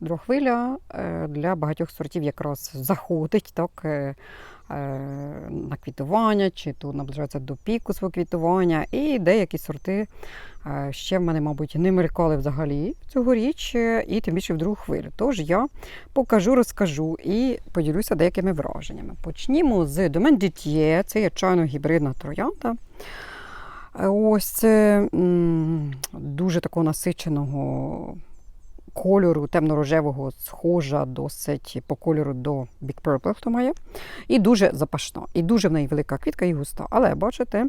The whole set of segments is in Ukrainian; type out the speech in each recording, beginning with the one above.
Друга хвиля е, для багатьох сортів якраз заходить так, е, е, на квітування, чи то наближається до піку свого квітування. І деякі сорти ще в мене, мабуть, не мелькали взагалі цьогоріч, і тим більше в другу хвилю. Тож я покажу, розкажу і поділюся деякими враженнями. Почнімо з Домен Дітє, це є чайно гібридна троянда. Ось це дуже такого насиченого кольору, темно-рожевого, схожа досить по кольору до Big Purple, хто має. І дуже запашна. І дуже в неї велика квітка і густа. Але бачите,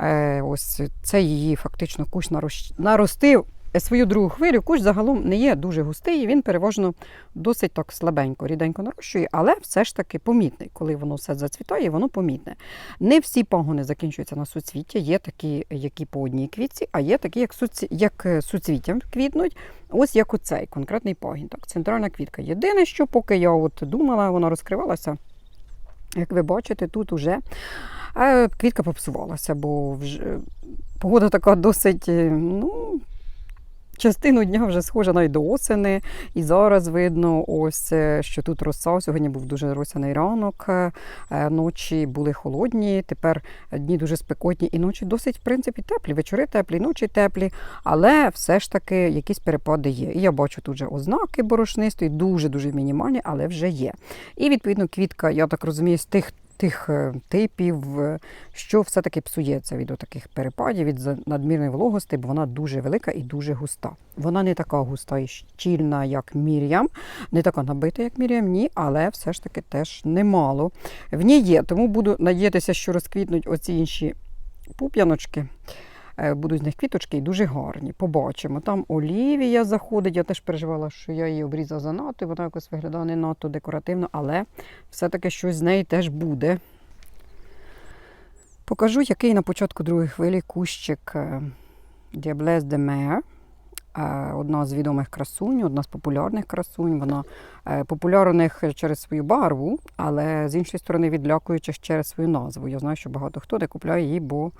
е, ось це її фактично кущ наростив свою другу хвилю. Кущ загалом не є дуже густий, він переважно досить так слабенько, ріденько нарощує, але все ж таки помітний. Коли воно все зацвітає, воно помітне. Не всі пагони закінчуються на суцвіття. Є такі, які по одній квітці, а є такі, як, суці... як е, суцвіттям квітнуть. Ось як оцей конкретний пагін. Так, центральна квітка. Єдине, що поки я от думала, вона розкривалася. Як ви бачите, тут уже е, квітка попсувалася, бо вже погода така досить, е, ну, частину дня вже схожа навіть до осени. І зараз видно, ось, е, що тут роса. Сьогодні був дуже росяний ранок, е, е, ночі були холодні, тепер дні дуже спекотні, і ночі досить, в принципі, теплі. Вечори теплі, ночі теплі, але все ж таки якісь перепади є. І я бачу тут вже ознаки борошнистої, дуже-дуже мінімальні, але вже є. І відповідно квітка, я так розумію, з тих. Тих е, типів, е, що все-таки псується від таких перепадів, від надмірної вологості, бо вона дуже велика і дуже густа. Вона не така густа і щільна, як Мір'ям, не така набита, як Мір'ям, ні, але все ж таки теж немало. В ній є, тому буду надіятися, що розквітнуть оці інші пуп'яночки. Е, Будуть з них квіточки і дуже гарні. Побачимо. Там Олівія заходить. Я теж переживала, що я її обрізала занадто, і вона якось виглядає не надто декоративно, але все-таки щось з неї теж буде. Покажу, який на початку другої хвилі кущик е, Diablesse de Mer. Е, Одна з відомих красунь, одна з популярних красунь. Вона е, популярних через свою барву, але з іншої сторони відлякуючи через свою назву. Я знаю, що багато хто не купляє її, бо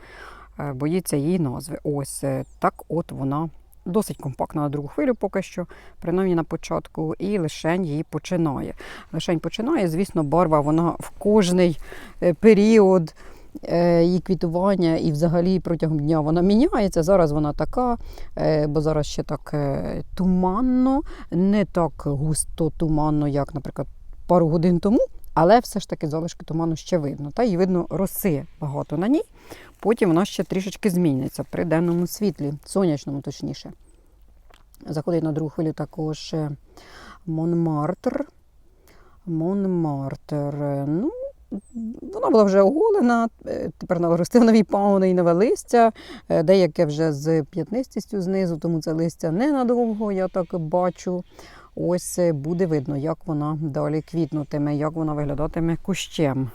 боїться її назви. Ось е, так от вона досить компактна на другу хвилю поки що, принаймні на початку, і лишень її починає. Лишень починає, звісно, барва вона в кожний е, період. е, Її квітування і взагалі протягом дня вона міняється. Зараз вона така, е, бо зараз ще так е, туманно, не так густо туманно, як, наприклад, пару годин тому, але все ж таки залишки туману ще видно. Та і видно роси багато на ній. Потім вона ще трішечки зміниться при денному світлі, сонячному точніше. Заходить на другу хвилю також е, Монмартр. Монмартр. Е, Ну, вона була вже оголена, е, тепер наростив нові пагони і нове листя, деяке вже з п'ятнистістю знизу, тому це листя ненадовго, я так бачу. Ось е, буде видно, як вона далі квітнутиме, як вона виглядатиме кущем.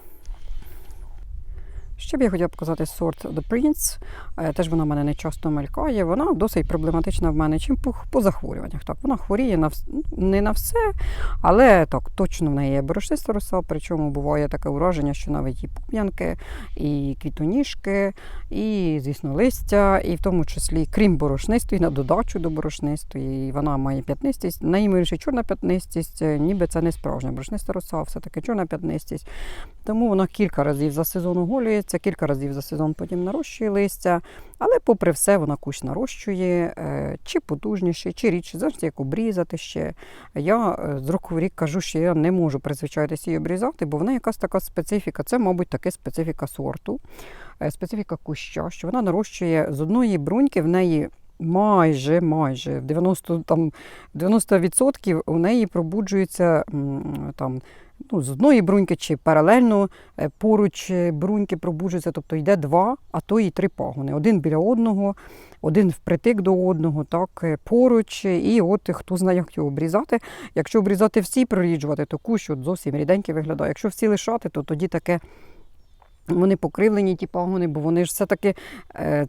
Ще б я хотіла показати сорт The Prince. Е, Теж вона в мене не часто мелькає. Вона досить проблематична в мене чим по, захворюваннях. Так, вона хворіє на не на все, але так точно в неї є борошниста роса. Причому буває таке ураження, що навіть і пуп'янки, і квітоніжки, і, звісно, листя, і в тому числі, крім борошнистої, на додачу до борошнистої. Вона має п'ятнистість. Найімовірніше чорна п'ятнистість, е, ніби це не справжня борошниста роса, все-таки чорна п'ятнистість. Тому вона кілька разів за сезон оголюється, кілька разів за сезон потім нарощує листя. Але, попри все, вона кущ нарощує, е, чи потужніше, чи рідше, завжди як обрізати ще. Я е, з року в рік кажу, що я не можу призвичайтися її обрізати, бо вона якась така специфіка. Це, мабуть, таки специфіка сорту, е, специфіка куща, що вона нарощує з одної бруньки в неї. Майже, майже в 90, там, 90% у неї пробуджується там, ну, з одної бруньки чи паралельно е, поруч е, бруньки пробуджуються, тобто йде два, а то і три пагони. Один біля одного, один впритик до одного, так, е, поруч. І от хто знає, як його обрізати. Якщо обрізати всі, проріджувати, то кущ от зовсім ріденький виглядає. Якщо всі лишати, то тоді таке. Вони покривлені, ті пагони, бо вони ж все-таки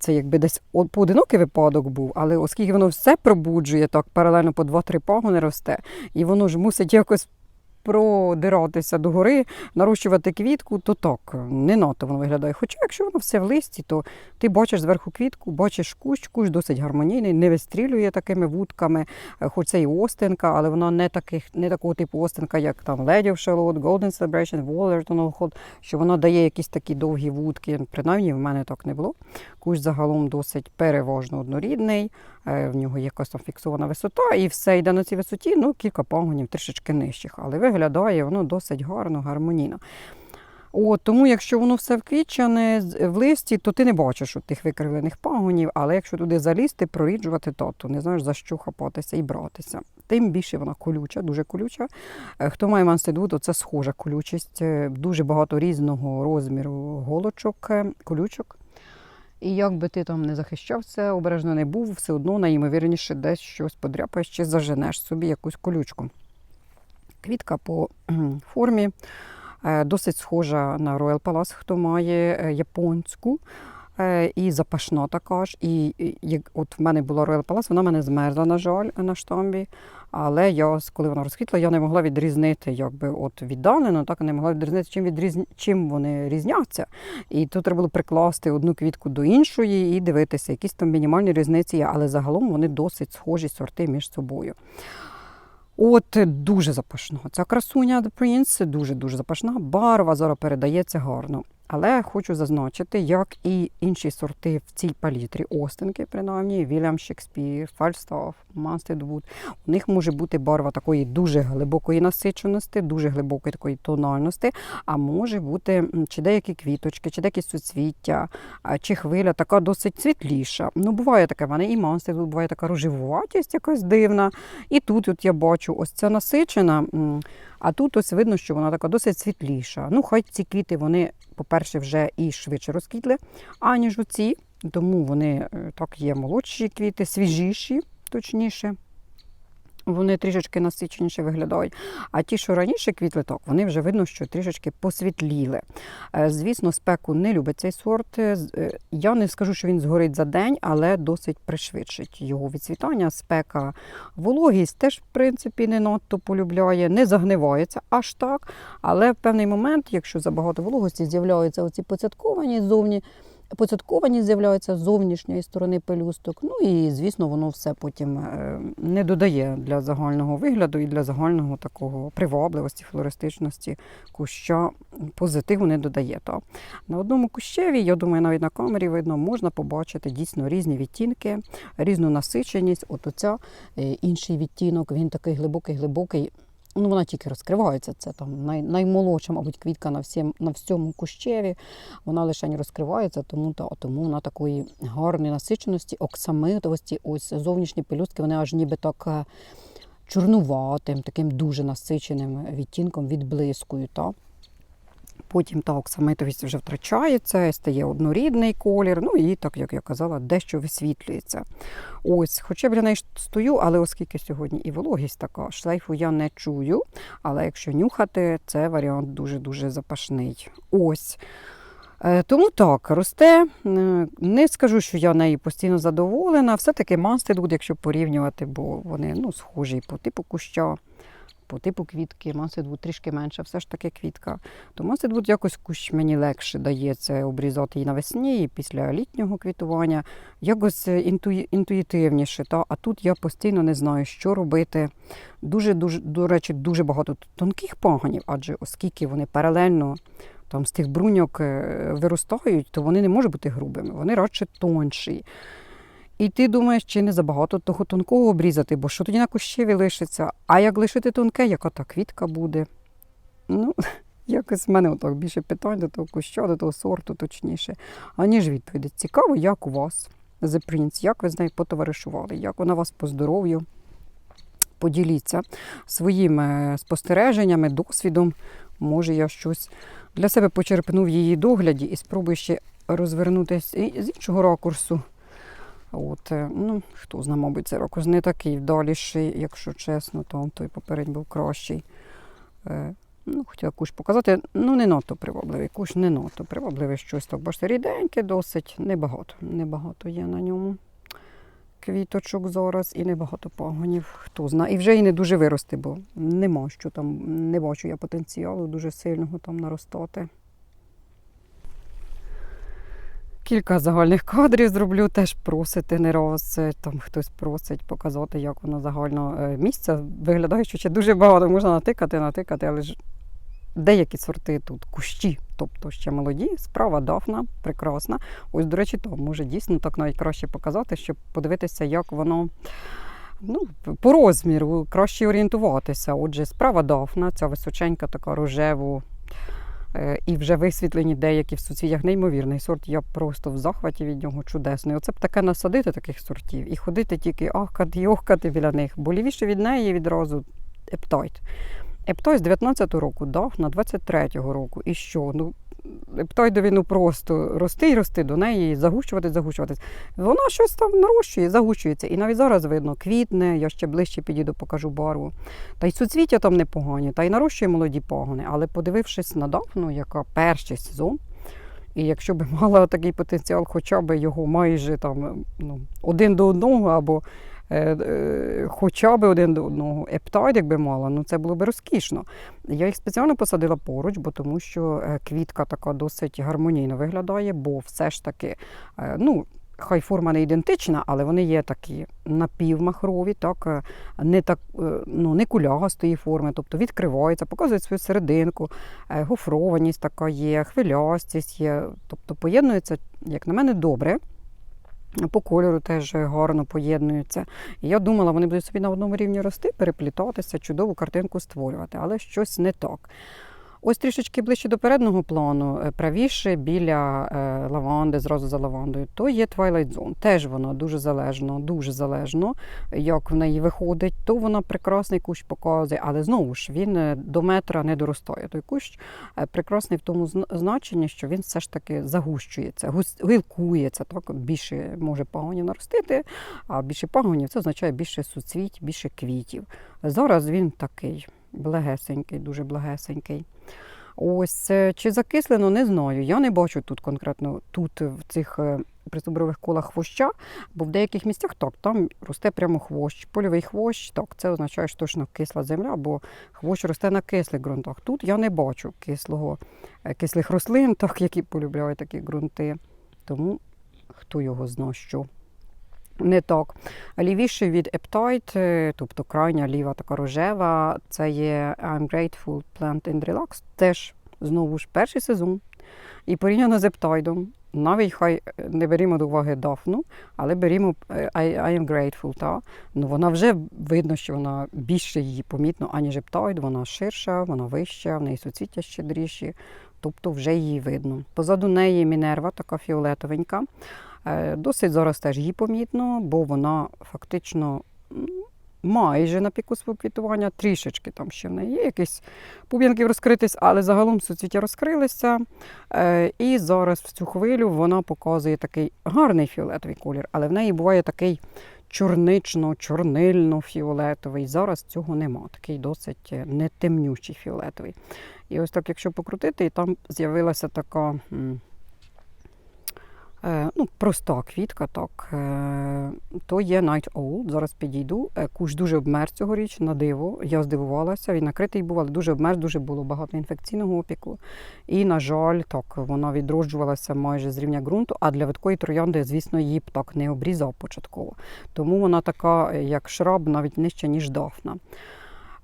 це якби десь поодинокий випадок був, але оскільки воно все пробуджує, так паралельно по 2-3 пагони росте, і воно ж мусить якось продиратися догори, нарощувати квітку, то так, не надто воно виглядає. Хоча, якщо воно все в листі, то ти бачиш зверху квітку, бачиш кущ, кущ досить гармонійний, не вистрілює такими вудками, Е, хоч це і остинка, але вона не, таких, не такого типу остинка, як там Lady of Charlotte, Golden Celebration, Wallerton Hot, що вона дає якісь такі довгі вудки. Принаймні, в мене так не було. Кущ загалом досить переважно однорідний, е, в нього якась там фіксована висота, і все йде на цій висоті, ну, кілька пагонів трішечки нижчих, але виглядає воно досить гарно, гармонійно. От, тому, якщо воно все вквічане з- в листі, то ти не бачиш от тих викривлених пагонів, але якщо туди залізти, проріджувати, то, то не знаєш за що хапатися і братися. Тим більше вона колюча, дуже колюча. Е, Хто має мансидву, то це схожа колючість, Е, дуже багато різного розміру голочок, е, колючок. І як би ти там не захищався, обережно не був, все одно найімовірніше десь щось подряпаєш чи заженеш собі якусь колючку. Квітка по формі е, досить схожа на Royal Palace, хто має е, японську. Е, І запашна така ж. І як от в мене була Royal Palace, вона мене змерзла, на жаль, на штамбі. Але я, коли вона розквітла, я не могла відрізнити якби, от віддалено, так не могла відрізнити, чим, відрізні, чим вони різняться. І тут треба було прикласти одну квітку до іншої і дивитися, якісь там мінімальні різниці є, але загалом вони досить схожі сорти між собою. От дуже запашного. Ця красуня The Prince дуже-дуже запашна. Барва зараз передається гарно. Але хочу зазначити, як і інші сорти в цій палітрі Остинки, принаймні, Вільям Шекспір, Фальстаф, Мастедвуд. У них може бути барва такої дуже глибокої насиченості, дуже глибокої такої тональності, а може бути чи деякі квіточки, чи деякі суцвіття, чи хвиля така досить світліша. Ну, буває таке, в мене і Мастедвуд, буває така рожевуватість якась дивна. І тут от я бачу ось ця насичена, а тут ось видно, що вона така досить світліша. Ну, хай ці квіти, вони, по-перше, вже і швидше розквітли, аніж оці. Тому вони е, так є молодші квіти, свіжіші, точніше. Вони трішечки насиченіше виглядають. А ті, що раніше квітли, так, вони вже видно, що трішечки посвітліли. Е, Звісно, спеку не любить цей сорт. Е, е, Я не скажу, що він згорить за день, але досить пришвидшить його відцвітання. Спека, вологість теж, в принципі, не надто полюбляє, не загнивається аж так. Але в певний момент, якщо забагато вологості, з'являються оці поцятковані зовні. Поцятковані з'являються з зовнішньої сторони пелюсток. Ну і, звісно, воно все потім е, не додає для загального вигляду і для загального такого привабливості, флористичності куща позитиву не додає. Та. На одному кущеві, я думаю, навіть на камері видно, можна побачити дійсно різні відтінки, різну насиченість. От оця е, інший відтінок, він такий глибокий-глибокий. Ну, вона тільки розкривається. Це там най, наймолодша, мабуть, квітка на, всім, на всьому кущеві. Вона лише не розкривається, тому, та, тому вона такої гарної насиченості, оксамитовості. Ось зовнішні пелюстки, вони аж ніби так е, чорнуватим, таким дуже насиченим відтінком відблискують. Та. Потім та оксамитовість вже втрачається, стає однорідний колір, ну і, так як я казала, дещо висвітлюється. Ось, хоча біля неї стою, але оскільки сьогодні і вологість така, шлейфу я не чую. Але якщо нюхати, це варіант дуже-дуже запашний. Ось. Е, Тому так, росте. Е, Не скажу, що я нею постійно задоволена. Все-таки Мастедвуд, якщо порівнювати, бо вони ну, схожі по типу куща, по типу квітки. Мастедвуд трішки менше, все ж таки квітка. То Мастедвуд якось кущ мені легше дається обрізати і навесні, і після літнього квітування. Якось е, інтуї- інтуїтивніше. Та? А тут я постійно не знаю, що робити. Дуже, дуже, до речі, дуже багато тонких паганів, адже оскільки вони паралельно там з тих бруньок е, виростають, то вони не можуть бути грубими, вони радше тонші. І ти думаєш, чи не забагато того тонкого обрізати, бо що тоді на кущеві лишиться? А як лишити тонке, яка та квітка буде? Ну, якось в мене отак більше питань до того куща, до того сорту, точніше, аніж відповіді. Цікаво, як у вас The Prince, як ви з нею потоваришували, як вона вас по здоров'ю. Поділіться своїми спостереженнями, досвідом. Може, я щось для себе почерпну в її догляді і спробую ще розвернутися з іншого ракурсу. От, е, ну, хто знає, мабуть, цей ракурс не такий вдаліший, якщо чесно, то той попередній був кращий. Е, Ну, хотіла куш показати. Ну, не надто привабливий. Куш не надто привабливий щось так. Бачите, ріденьке досить, небагато. Небагато є на ньому. квіточок зараз і небагато пагонів. Хто знає. І вже і не дуже вирости, бо нема що там, не бачу я потенціалу дуже сильного там наростати. Кілька загальних кадрів зроблю, теж просити не раз. е, Там хтось просить показати, як воно загально е, місце виглядає, що ще дуже багато можна натикати, натикати, але ж деякі сорти тут кущі, тобто ще молоді, справа дафна, прекрасна. Ось, до речі, то може дійсно так навіть краще показати, щоб подивитися, як воно. Ну, по розміру краще орієнтуватися. Отже, справа дафна, ця височенька, така рожеву, І вже висвітлені деякі в суцвіттях неймовірний сорт. Я просто в захваті від нього чудесний. Оце б таке насадити таких сортів і ходити тільки ахкати і охкати біля них. Бо лівіше від неї відразу ептойт. Ептойт з 19-го року дав на 23-го року. І що? Ну, ептойдові ну просто рости й рости до неї, загущуватись, загущуватись. Вона щось там нарощує, загущується. І навіть зараз видно, квітне, я ще ближче підійду, покажу барву. Та й суцвіття там непогані, та й нарощує молоді пагони. Але подивившись на Дафну, яка перший сезон, і якщо б мала такий потенціал, хоча б його майже там ну, один до одного, або хоча б один до одного, ептайд, якби мала, ну це було б розкішно. Я їх спеціально посадила поруч, бо тому що е, квітка така досить гармонійно виглядає, бо все ж таки, е, ну. Хай форма не ідентична, але вони є такі напівмахрові, так е, не так е, ну не кулястої форми, тобто відкриваються, показують свою серединку, е, гофрованість така є, хвилястість є, тобто поєднується, як на мене, добре. По кольору теж гарно поєднуються. Я думала, вони будуть собі на одному рівні рости, переплітатися, чудову картинку створювати, але щось не так. Ось трішечки ближче до переднього плану, е, правіше біля е, лаванди, зразу за лавандою, то є Twilight Zone. Теж вона дуже залежно, дуже залежно, як в неї виходить, то вона прекрасний кущ показує, але знову ж він е, до метра не доростає. Той кущ прекрасний в тому зн- значенні, що він все ж таки загущується, гилкується, так більше може пагонів наростити, а більше пагонів це означає більше суцвіть, більше квітів. Зараз він такий благесенький, дуже благесенький. Ось е, чи закислено, не знаю. Я не бачу тут конкретно тут в цих е, присобрових колах хвоща, бо в деяких місцях так, там росте прямо хвощ. Польовий хвощ, так, це означає, що точно кисла земля, бо хвощ росте на кислих ґрунтах. Тут я не бачу кислого, е, кислих рослин, так, які полюбляють такі ґрунти. Тому хто його зна, що. Не так. Лівіше від Eptide, е, тобто крайня ліва така рожева, це є I'm Grateful Plant in Relax. Теж знову ж перший сезон. І порівняно з Eptide, навіть хай е, не берімо до уваги Дафну, але берімо е, I, I am grateful, та? Ну, вона вже видно, що вона більше її помітно, аніж Eptide, вона ширша, вона вища, в неї суцвіття щедріші, тобто вже її видно. Позаду неї Мінерва, така фіолетовенька. Е, Досить зараз теж її помітно, бо вона фактично майже на піку свого квітування, трішечки там ще в неї є якісь пуп'янки розкритись, але загалом суцвіття розкрилися. Е, І зараз в цю хвилю вона показує такий гарний фіолетовий колір, але в неї буває такий чорнично-чорнильно-фіолетовий. Зараз цього нема. Такий досить е, не темнючий фіолетовий. І ось так, якщо покрутити, і там з'явилася така. Е, ну, проста квітка, так. Е, то є Night Owl. Зараз підійду. Е, кущ дуже обмерз цьогоріч, на диво. Я здивувалася. Він накритий був, але дуже обмерз, дуже було багато інфекційного опіку. І, на жаль, так, вона відроджувалася майже з рівня ґрунту, а для видкої троянди, звісно, її б так не обрізав початково. Тому вона така, як шраб, навіть нижча, ніж дафна.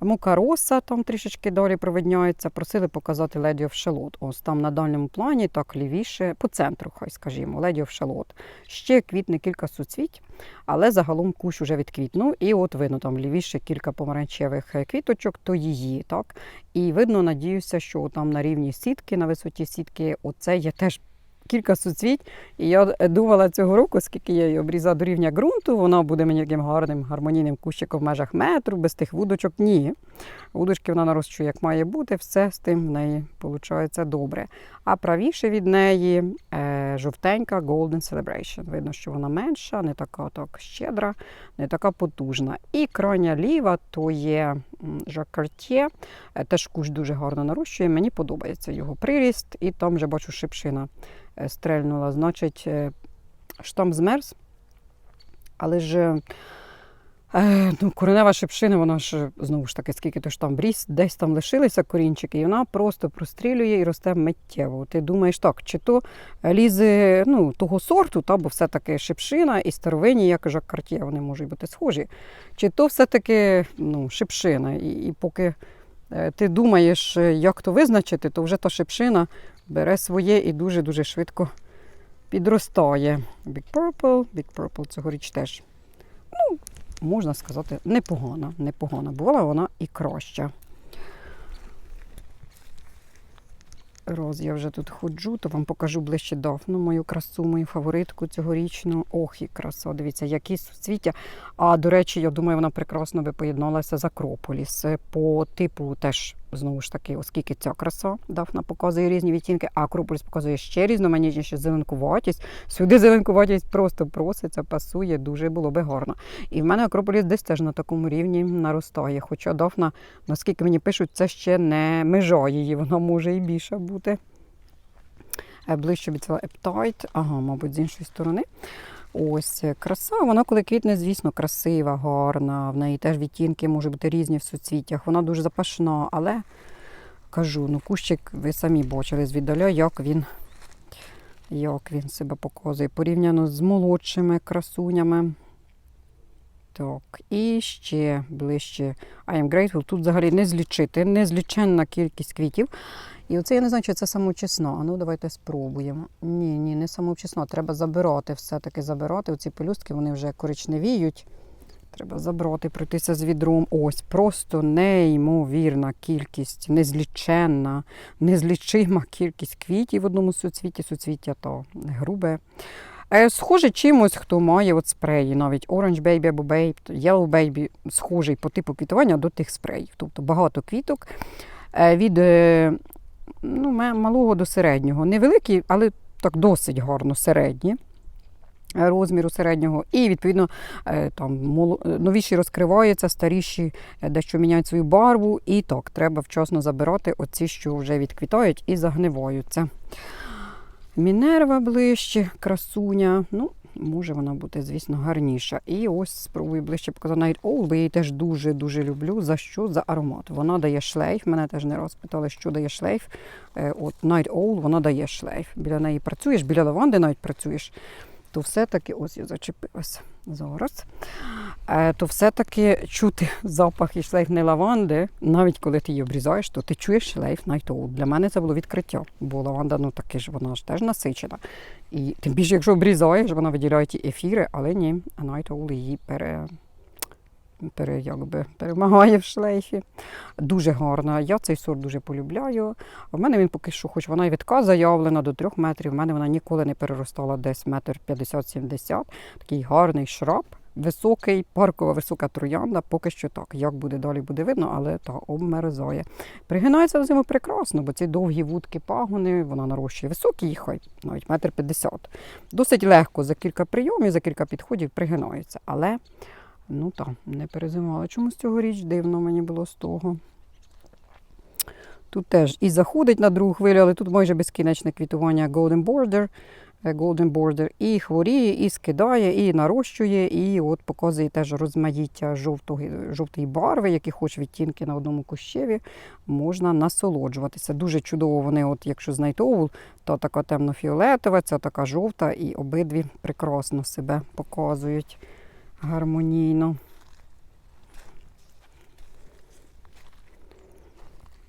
Мукароса там трішечки далі провидняється. Просили показати Lady of Shalot. Ось там на дальньому плані, так лівіше, по центру, хай скажімо, Lady of Shalot. Ще квітне кілька суцвіть, але загалом кущ уже відквітнув. І от видно там лівіше кілька помаранчевих е, квіточок, то її. так. І видно, надіюся, що там на рівні сітки, на висоті сітки, оце є теж. Кілька суцвіть, і я думала цього року, скільки я її обрізала до рівня ґрунту, вона буде мені таким гарним гармонійним кущиком в межах метру, без тих вудочок. Ні. Вудочки вона нарощує, як має бути, все з тим в неї виходить добре. А правіше від неї е, жовтенька Golden Celebration. Видно, що вона менша, не така так щедра, не така потужна. І крайня ліва то є Жак Cartier. Е, Теж куш дуже гарно нарощує. Мені подобається його приріст, і там вже бачу шипшина е, стрельнула. Значить, е, штам змерз. Але ж е, ну, коренева шипшина, вона ж знову ж таки, скільки то ж там бріз, десь там лишилися корінчики, і вона просто прострілює і росте миттєво. Ти думаєш, так, чи то лізе ну, того сорту, та, бо все-таки шипшина і старовинні, як кажу, картє, вони можуть бути схожі. Чи то все-таки ну, шипшина. І, і поки е, ти думаєш, е, як то визначити, то вже та шипшина бере своє і дуже-дуже швидко підростає. Big Purple, Big Purple цьогоріч теж. Можна сказати, непогана, непогана. Була вона і краща. Роз я вже тут ходжу, то вам покажу ближче давно мою красу, мою фаворитку цьогорічну. Ох, і краса. Дивіться, які суцвіття. А до речі, я думаю, вона прекрасно би поєдналася з Акрополіс. Е, По типу теж, знову ж таки, оскільки ця краса Дафна показує різні відтінки, а Акрополіс показує ще різноманітніше зеленкуватість. Сюди зеленкуватість просто проситься, пасує, дуже було би гарно. І в мене Акрополіс десь теж на такому рівні наростає. Хоча Дафна, наскільки мені пишуть, це ще не межа її, вона може і більша бути. Е, Ближче обіцяла Ептайт, ага, мабуть, з іншої сторони. Ось е, краса, вона коли квітне, звісно, красива, гарна. В неї теж відтінки можуть бути різні в суцвіттях. Вона дуже запашна, але кажу, ну кущик ви самі бачили звіддаля, як він, як він себе показує. Порівняно з молодшими красунями. Так, і ще ближче I am grateful. Тут взагалі не злічити, незліченна кількість квітів. І оце я не знаю, чи це самочисно. А ну давайте спробуємо. Ні, ні, не самочисно. Треба забирати, все-таки забирати. Оці пелюстки вони вже коричневіють. Треба забрати, пройтися з відром. Ось просто неймовірна кількість, незліченна, незлічима кількість квітів в одному суцвіті. Суцвіття то грубе. Е, Схоже чимось, хто має от спреї, навіть Orange Baby або Babe, Yellow Baby, схожий по типу квітування до тих спреїв. Тобто багато квіток е, від е, ну, малого до середнього. Невеликі, але так досить гарно середні. Розміру середнього, і відповідно там новіші розкриваються, старіші дещо міняють свою барву. І так, треба вчасно забирати оці, що вже відквітають і загниваються. Мінерва ближче, красуня. Ну, може вона бути, звісно, гарніша. І ось спробую ближче показати Night Owl, бо я її теж дуже-дуже люблю. За що? За аромат. Вона дає шлейф. Мене теж не раз питали, що дає шлейф. Е, От Night Owl, вона дає шлейф. Біля неї працюєш, біля лаванди навіть працюєш. То все-таки, ось я зачепилася зараз. Е, То все-таки чути запах і шлейф не лаванди, навіть коли ти її обрізаєш, то ти чуєш шлейф Owl. Для мене це було відкриття, бо лаванда, ну таки ж вона ж теж насичена. І тим більше, якщо обрізаєш, вона виділяє ті ефіри, але ні, а Night її пере, пере, якби, перемагає в шлейфі. Дуже гарна. Я цей сорт дуже полюбляю. В мене він поки що, хоч вона і відка заявлена до трьох метрів, в мене вона ніколи не переростала десь метр 50-70. Такий гарний шраб. Високий, паркова висока троянда, поки що так. Як буде далі, буде видно, але та обмерзає. Пригинається взиму прекрасно, бо ці довгі вудки пагони, вона нарощує високі, хай навіть метр п'ятдесят. Досить легко за кілька прийомів, за кілька підходів пригинаються. Але ну так, не перезимувала. Чомусь цьогоріч дивно мені було з того. Тут теж і заходить на другу хвилю, але тут майже безкінечне квітування Golden Border. е, Golden Border і хворіє, і скидає, і нарощує, і от показує теж розмаїття жовтої, барви, які хоч відтінки на одному кущеві, можна насолоджуватися. Дуже чудово вони, от якщо знайти овул, то така темно-фіолетова, ця така жовта, і обидві прекрасно себе показують гармонійно.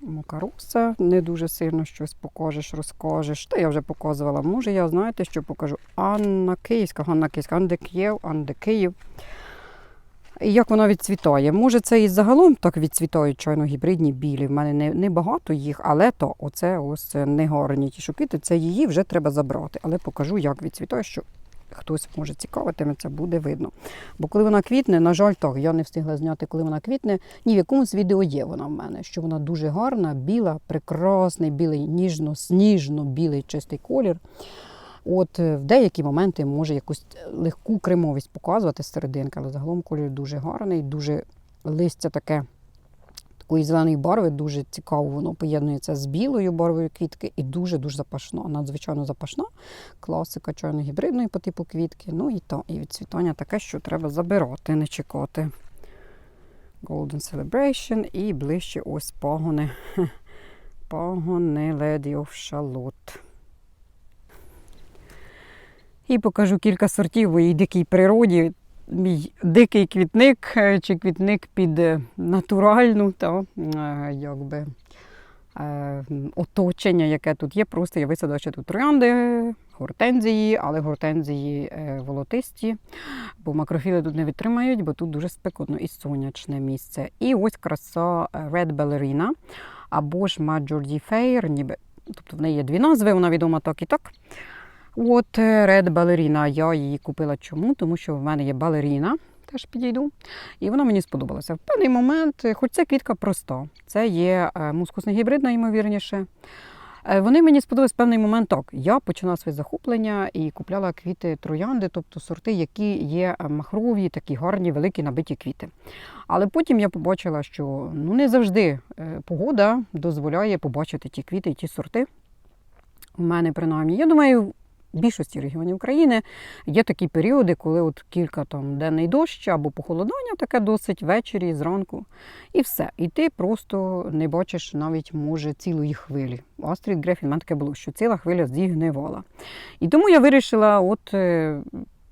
Макаруса, не дуже сильно щось покажеш, розкажеш. Та я вже показувала. Може, я знаєте, що покажу? Анна Київська, Ганна Київська, Анде Київ, Анде Київ. І як вона відцвітає? Може, це і загалом так відцвітають чайно гібридні білі. В мене не, не багато їх, але то оце ось не гарні ті шукити. Це її вже треба забрати. Але покажу, як відцвітає, що хтось може цікавитиметься, буде видно. Бо коли вона квітне, на жаль, так, я не встигла зняти, коли вона квітне. Ні, в якомусь відео є вона в мене, що вона дуже гарна, біла, прекрасний, білий, ніжно, сніжно-білий чистий колір. От е, в деякі моменти може якусь легку кремовість показувати з серединки, але загалом колір дуже гарний, дуже листя таке такої зеленої барви, дуже цікаво, воно поєднується з білою барвою квітки і дуже-дуже запашна, надзвичайно запашна. Класика чорно-гібридної по типу квітки. Ну і то, і відцвітання таке, що треба забирати, не чекати. Golden Celebration і ближче ось пагони. Пагони Lady of Charlotte. І покажу кілька сортів в моїй дикій природі. Мій дикий квітник е, чи квітник під е, натуральну та, е, якби, оточення, яке тут є. Просто я висадила ще тут троянди, гортензії, але гортензії волотисті, бо макрофіли тут не витримають, бо тут дуже спекотно і сонячне місце. І ось краса Red Ballerina або ж Major Fair, ніби. Тобто в неї є дві назви, вона відома так і так. От е, Red Ballerina, я її купила чому? Тому що в мене є балеріна, теж підійду. І вона мені сподобалася. В певний момент, е, хоч це квітка проста, це є е, мускусний гібрид, найімовірніше. Е, Вони мені сподобались в певний момент так. Я почала своє захоплення і купляла квіти троянди, тобто сорти, які є махрові, такі гарні, великі набиті квіти. Але потім я побачила, що ну не завжди погода дозволяє побачити ті квіти і ті сорти. У мене принаймні. Я думаю, більшості регіонів України є такі періоди, коли от кілька там денний дощ або похолодання таке досить ввечері, зранку, і все. І ти просто не бачиш навіть може цілої хвилі. У Астрід Грефін мене таке було, що ціла хвиля зігнивала. І тому я вирішила от. е,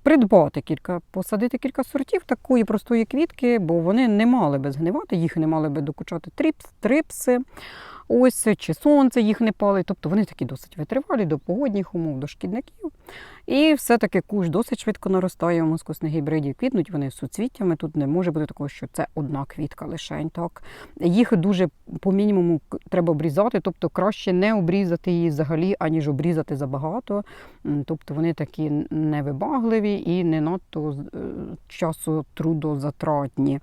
Придбати кілька, посадити кілька сортів такої простої квітки, бо вони не мали би згнивати, їх не мали би докучати трипс, трипси. Ось чи сонце їх не палить. Тобто вони такі досить витривалі до погодних умов, до шкідників. І все-таки куш досить швидко наростає у мускусних гібридів. Квітнуть вони суцвіттями. Тут не може бути такого, що це одна квітка лишень. Так. Їх дуже по мінімуму треба обрізати, тобто краще не обрізати її взагалі, аніж обрізати забагато. Тобто вони такі невибагливі і не надто е, часу трудозатратні.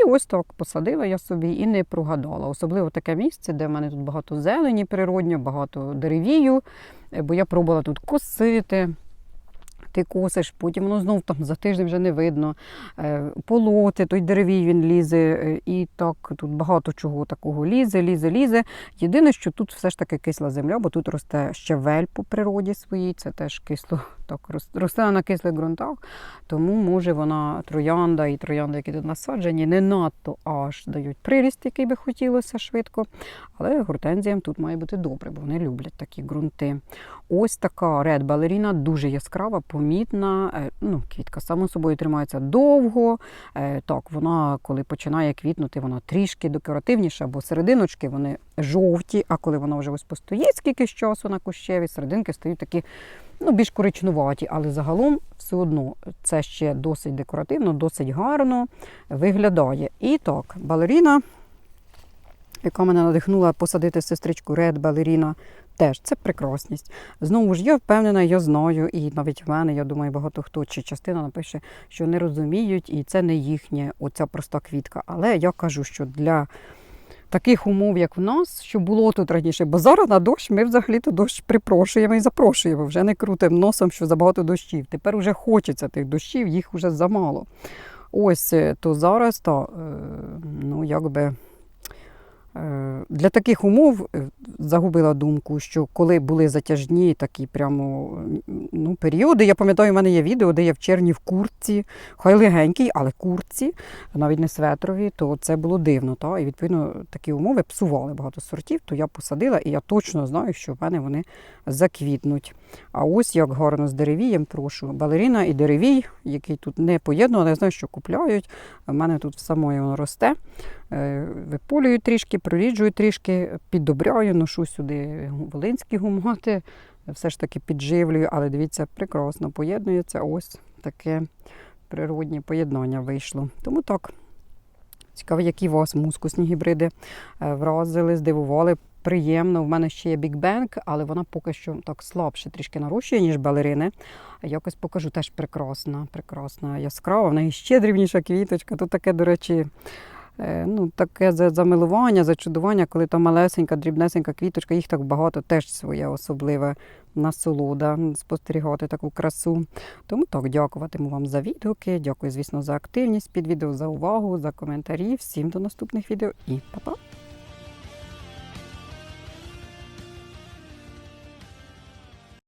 І ось так посадила я собі і не прогадала. Особливо таке місце, де в мене тут багато зелені природньо, багато деревію, е, бо я пробувала тут косити. Ти косиш, потім воно знов там за тиждень вже не видно. Е, Полоти, той деревій він лізе, е, і так тут багато чого такого лізе, лізе, лізе. Єдине, що тут все ж таки кисла земля, бо тут росте щавель по природі своїй, це теж кисло, так росте на кислих ґрунтах. Тому може вона троянда і троянди, які тут насаджені, не надто аж дають приріст, який би хотілося швидко. Але гортензіям тут має бути добре, бо вони люблять такі ґрунти. Ось така Red Ballerina, дуже яскрава, помітна. Е, Ну, квітка само собою тримається довго. Е, Так, вона, коли починає квітнути, вона трішки декоративніша, бо серединочки вони жовті, а коли вона вже ось постоїть скільки часу на кущеві, серединки стають такі ну, більш коричнуваті, але загалом все одно це ще досить декоративно, досить гарно виглядає. І так, балеріна, яка мене надихнула посадити сестричку Red Балеріна, теж це прекрасність. Знову ж я впевнена, я знаю, і навіть в мене, я думаю, багато хто чи частина напише, що не розуміють, і це не їхнє, оця проста квітка. Але я кажу, що для таких умов, як в нас, що було тут раніше, бо зараз на дощ ми взагалі-то дощ припрошуємо і запрошуємо. Вже не крутимо носом, що забагато дощів. Тепер вже хочеться тих дощів, їх вже замало. Ось е, то зараз, то, е, ну якби. Е, Для таких умов е, загубила думку, що коли були затяжні такі прямо ну, періоди, я пам'ятаю, у мене є відео, де я в червні в куртці, хай легенькій, але куртці, навіть не светрові, то це було дивно. Та? І відповідно такі умови псували багато сортів, то я посадила, і я точно знаю, що в мене вони заквітнуть. А ось як гарно з деревієм, прошу. Балеріна і деревій, який тут не поєднано, але я знаю, що купляють. У мене тут самої воно росте. Е, Виполюю трішки, проріджую трішки, піддобряю, ношу сюди волинські гумати, все ж таки підживлюю, але дивіться, прекрасно поєднується. Ось таке природнє поєднання вийшло. Тому так. Цікаво, які вас мускусні гібриди е, вразили, здивували. Приємно. В мене ще є Bang, але вона поки що так слабше трішки нарощує, ніж балерини. Якось покажу теж прекрасна, прекрасна, яскрава. В неї ще дрібніша квіточка. Тут таке, до речі, Ну, таке за- замилування, зачудування, коли там малесенька, дрібнесенька квіточка, їх так багато, теж своя особлива насолода спостерігати таку красу. Тому так, дякуватиму вам за відгуки. Дякую, звісно, за активність під відео, за увагу, за коментарі. Всім до наступних відео і па-па!